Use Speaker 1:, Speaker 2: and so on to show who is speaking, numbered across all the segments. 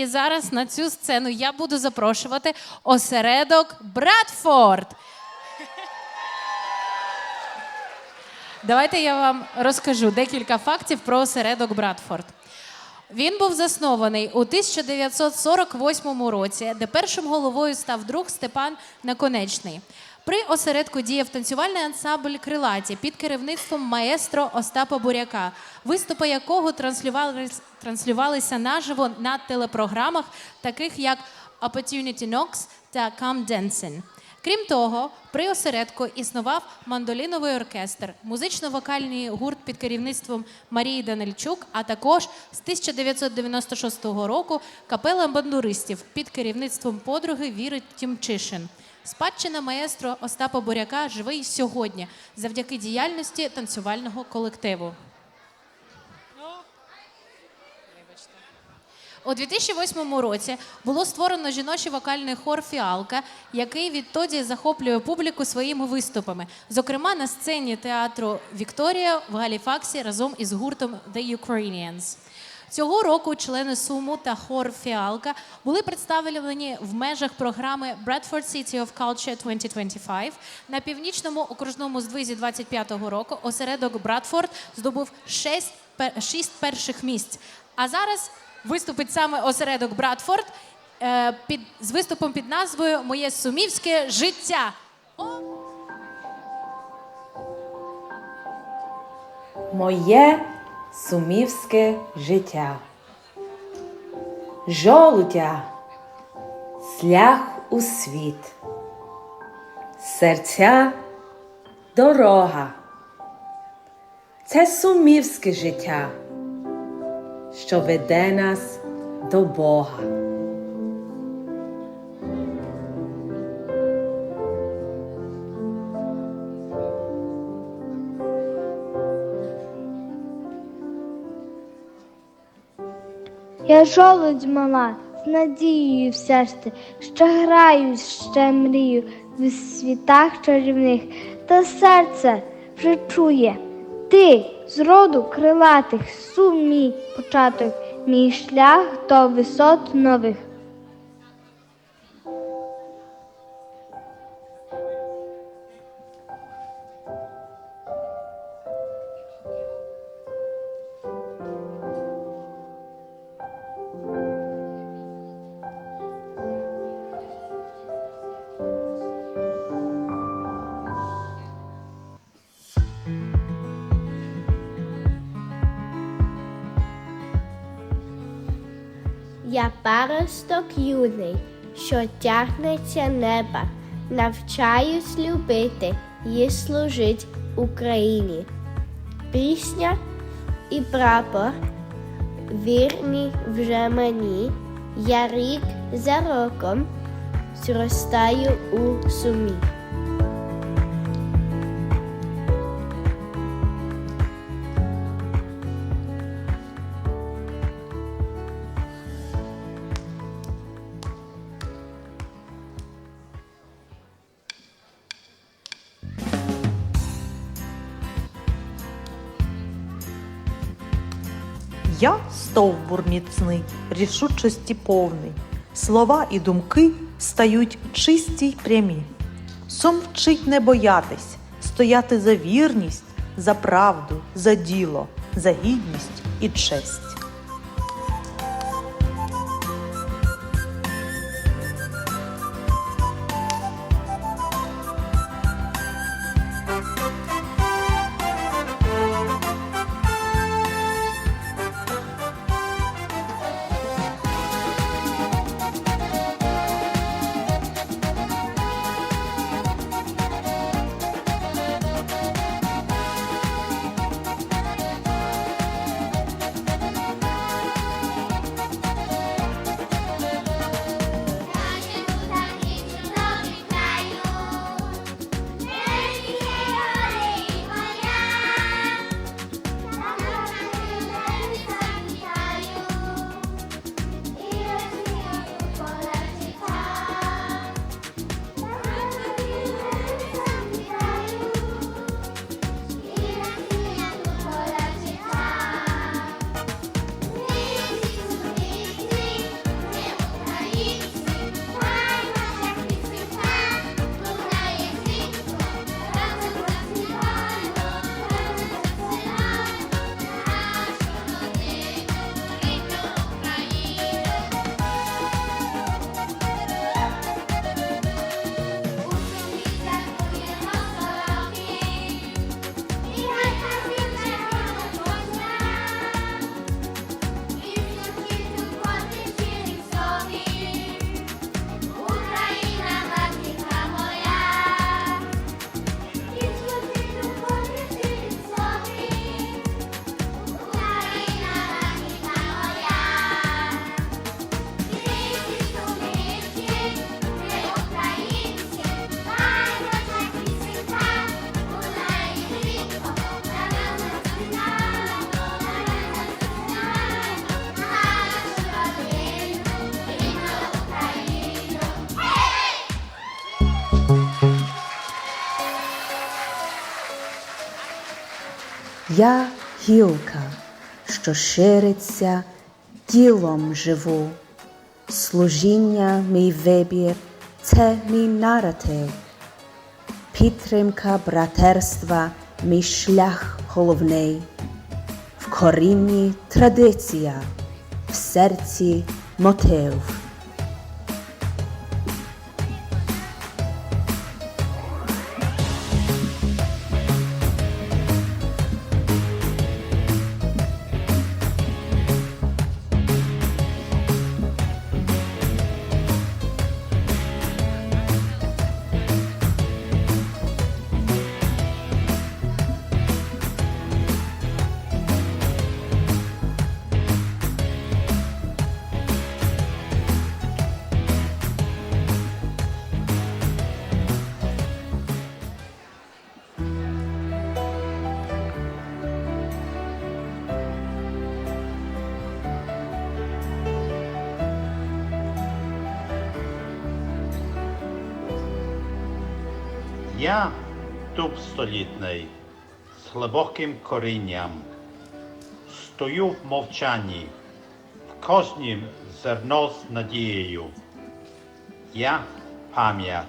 Speaker 1: І зараз на цю сцену я буду запрошувати осередок Брадфорд. Давайте я вам розкажу декілька фактів про осередок Брадфорд. Він був заснований у 1948 році, де першим головою став друг Степан Наконечний. При осередку діяв танцювальний ансамбль Крилаті під керівництвом маестро Остапа Буряка, виступи якого транслювались, транслювалися наживо на телепрограмах, таких як Opportunity Knocks та Come Dancing. Крім того, при осередку існував мандоліновий оркестр, музично-вокальний гурт під керівництвом Марії Данильчук, а також з 1996 року капела бандуристів під керівництвом подруги Віри Тімчишин. Спадщина маестро Остапа Буряка живе й сьогодні завдяки діяльності танцювального колективу. У 2008 році було створено жіночий вокальний хор Фіалка, який відтоді захоплює публіку своїми виступами, зокрема на сцені театру Вікторія в Галіфаксі разом із гуртом The Ukrainians. Цього року члени Суму та хор Фіалка були представлені в межах програми Bradford City of Culture 2025. На північному окружному здвизі 25-го року осередок Брадфорд здобув 6, шість перших місць. А зараз виступить саме осередок Брадфорд е, під, з виступом під назвою Моє сумівське життя.
Speaker 2: Моє сумівське життя. Жолудя, шлях у світ, серця дорога. Це сумівське життя, що веде нас до Бога.
Speaker 3: Я жолудь мала, з надією в серці, що граю, ще мрію в світах чарівних, та серце вже чує. Ти з роду крилатих, сум мій початок, мій шлях до висот нових.
Speaker 4: Я паросток юний, що тягнеться неба, навчаюсь любити і служить Україні. Пісня і прапор вірні вже мені, я рік за роком зростаю у сумі.
Speaker 5: Я стовбур міцний, рішучості повний. Слова і думки стають чисті й прямі. Сум вчить не боятись, стояти за вірність, за правду, за діло, за гідність і честь.
Speaker 6: Я гілка, що шириться, ділом живу. Служіння, мій вибір, це мій наратив. Підтримка братерства, мій шлях головний. В корінні традиція, в серці мотив.
Speaker 7: Я дуб столітний з глибоким корінням. Стою в мовчанні, в кожнім зерно з надією. Я пам'ять,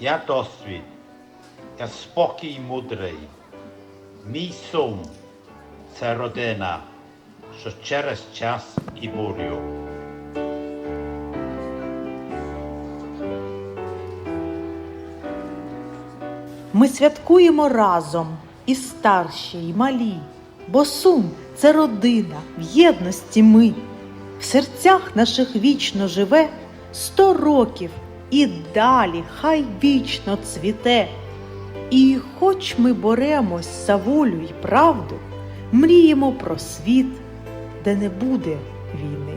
Speaker 7: я досвід, я спокій мудрий. Мій сум це родина, що через час і бурю.
Speaker 5: Ми святкуємо разом і старші, і малі, бо сум це родина, в єдності ми. В серцях наших вічно живе сто років і далі хай вічно цвіте. І хоч ми боремось за волю й правду, мріємо про світ, де не буде війни.